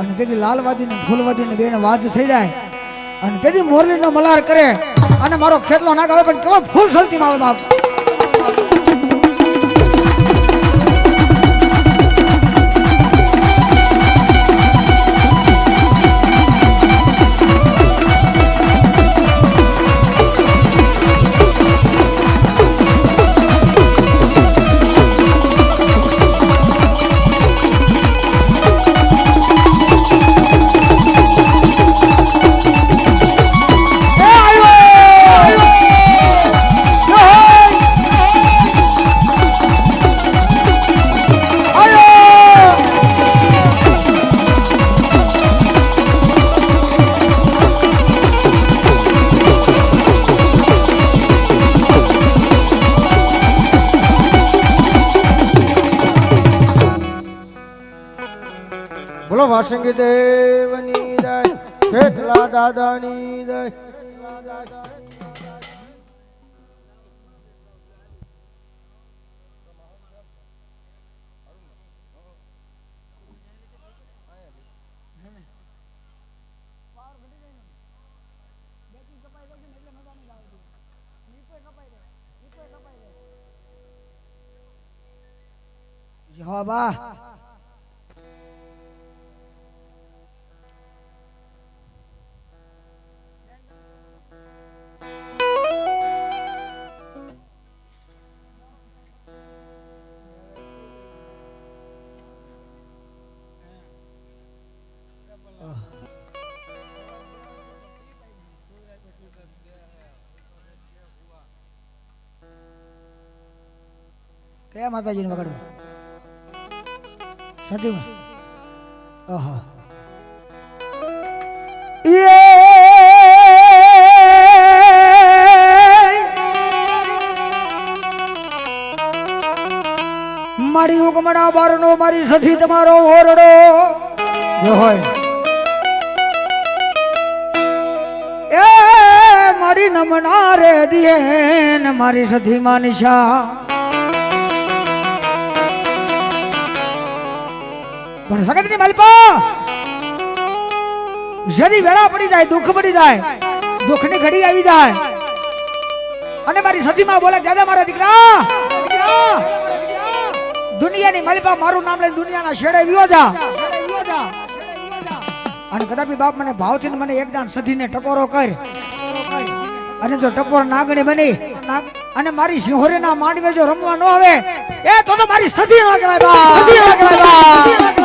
અને કદી લાલવાદી ને ફૂલવાદી ને બેને વાદ થઈ જાય, અને કદી મોરલી નો મલાર કરે, અને મારો ખેતલો ના ગાવે પણ કેવો ફૂલ સલતી મારો બાપ. વાસંગી દેવની જય ખેતલા દાદાની જય. જવાબ કયા માતાજીને વગાડ્યું? સતીમાં ઓહો. મારી ઉગમણા બારનો મારી સથી તમારો ઓરડો. જો હોય. નમના રે મારી સધી માં નિશા સગતની માલિપા જદી વેળા પડી જાય, દુઃખ પડી જાય, દુઃખની ઘડી આવી જાય. અને મારી સતીમાં બોલે, દાદા મારા દીકરા, દુનિયાની માલિપા મારું નામ લઈને દુનિયાના છેડે વિયો જા. અને કદાપી બાપ મને ભાવથી મને એકદાન સધીને ટકોરો કર. અને જો ટકોર નાગણી બની અને મારી સિંહોરીના માંડવે જો રમવા ન આવે એ તો મારી સધી ના કહેવાય સધી ન કહેવાય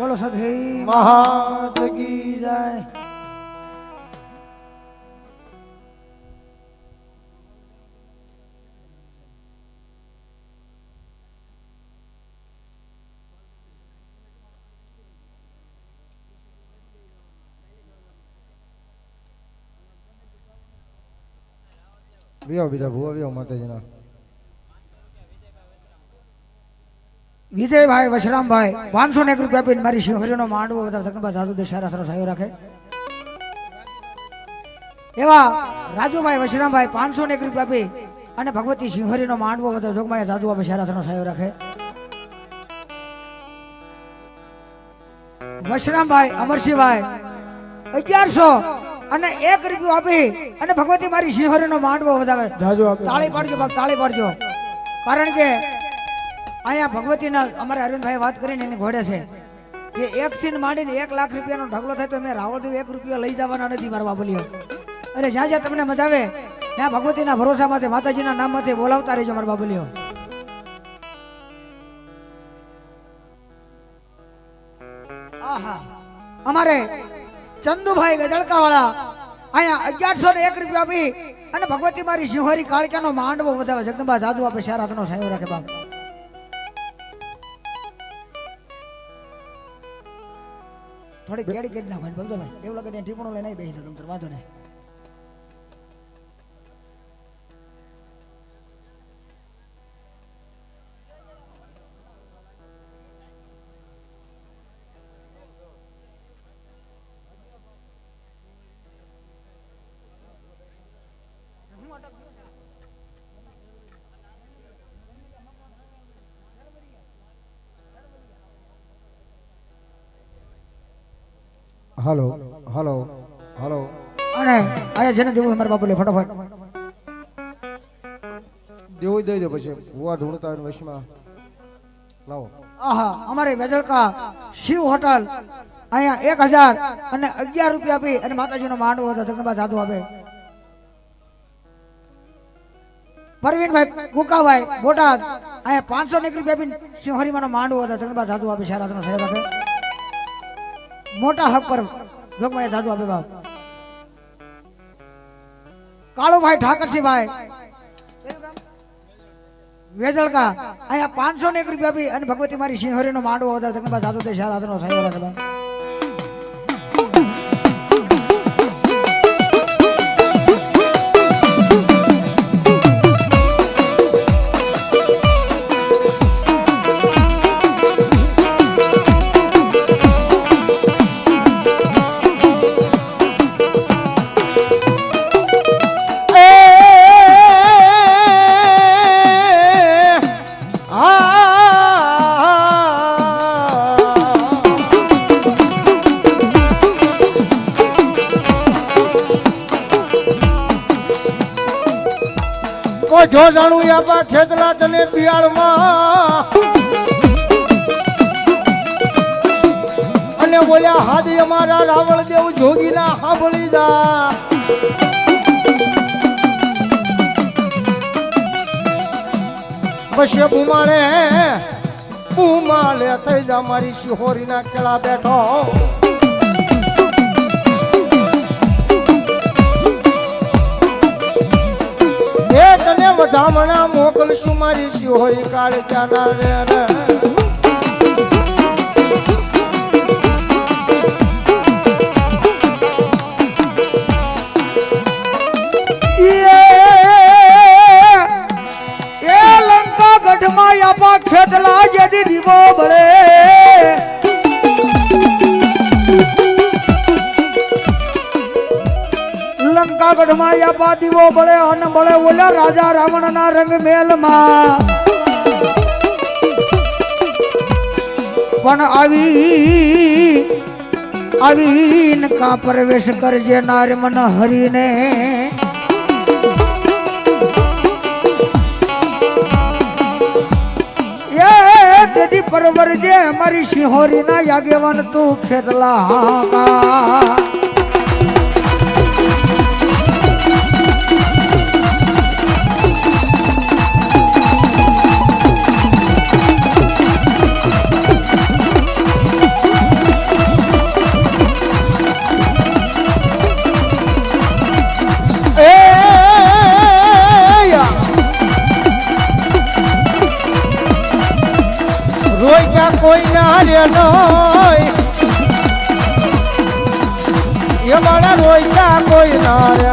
બોલો સધી મહાત કી જય. વિયો બીજા ભૂવા વિયો માતાજીના. વિજયભાઈ વશરામભાઈ પાંચસો ને એક રૂપિયા આપીને મારી શિવહરીનો માંડવો બધા ધકંબા સાધુ દેશારા સરસ આવ્યો રાખે. એવા રાજુભાઈ વશરામભાઈ પાંચસો ને એક રૂપિયા આપી અને ભગવતી શિવહરીનો માંડવો બધા જોગમાય સાધુ આપે સારા સરસ રાખે. વશરામભાઈ અમરસિંહભાઈ અગિયારસો અને એક રૂપિયો આપી અને ભગવતી મારી શિવહરીનો માંડવો વધારે તાળી પાડજો તાળી પાડજો. કારણ કે અહીંયા ભગવતીના અમારે અરવિંદભાઈ વાત કરીને એની ઘોડે છે કે એક થી માંડીને એક લાખ રૂપિયાનો ઢગલો થાય તો મેં રાવળદેવ એક રૂપિયા લઈ જવાના નથી મારવા બોલ્યો. અરે જ્યાં જ્યાં તમને મજા આવે, ત્યાં ભગવતીના ભરોસામાંથી માતાજીના નામમાંથી બોલાવતા રહેજો મારા બાબુલીઓ. આહા. અમારે ચંદુભાઈ વેજળકા વાળા અહીંયા અગિયારસો ને એક રૂપિયા આપી અને ભગવતી મારી સિંહોરી કાળકાનો માંડવો વધાવે. જગદંબા જાદુ આપે હાથનો સાયો રાખે બાપ. થોડી કેડી કેડી નાખો ભગતો ભાઈ એવું લાગે ત્યાં ટીપણું લઈને બેસી જતો તમ વાંધો નહીં. હાલો હલો હલો. અને આયા જેને દેવું મારા બાપુ લે ફટાફટ. દેવું દઈ દે પછી. ભુવા ઢૂંઢતા હોય વશમાં. લાવો. આહા અમારે વેજલકા શિવ હોટલ. અહીંયા એક હજાર અને અગિયાર રૂપિયા આપી અને માતાજીનો માંડવો હતો જગદંબા જાદુ આપે. પરવીનભાઈ ગુકાભાઈ બોટાદ અહીંયા પાંચસો એક રૂપિયા આપીને સિંહરીમાનો માંડવો હતો જગદંબા જાદુ આપે શારાતનો સાહેબ આપે મોટા હક પર જોગમાયા દાદુ આપે બાપ. કાળુભાઈ ઠાકરસિંહભાઈ વેજળકા અહીંયા પાંચસો ને એક રૂપિયા આપી અને ભગવતી મારી સિંહરી નો માંડવો હતો દાદુ તે શારાતનો સહેબ જો જાણું આપા ખેતલા તને બિયાળમાં અને બોલ્યા હાદી અમારા રાવણ દેવ જોગીના સાંભળી જા પછી બુમાળે બુમાળે થઈ જા મારી શિહોરીના કેળા બેઠો. તને વધામણા મોકલશું મારી શિહોરી કાળ ક્યાંના રે ખેતલા જેદી દીવો બળે. લંકા માં યાપા દીવો બળે અન બળે ઓલા રાજા રાવણ ના રંગ મેલમાં. પણ આવી, આવીન કા પ્રવેશ કરજે નાર મન હરીને પરવરજે, મારી પરવર સિંહોરી ના યાગેવન તું ખેતલા હાકા. કોઈ ના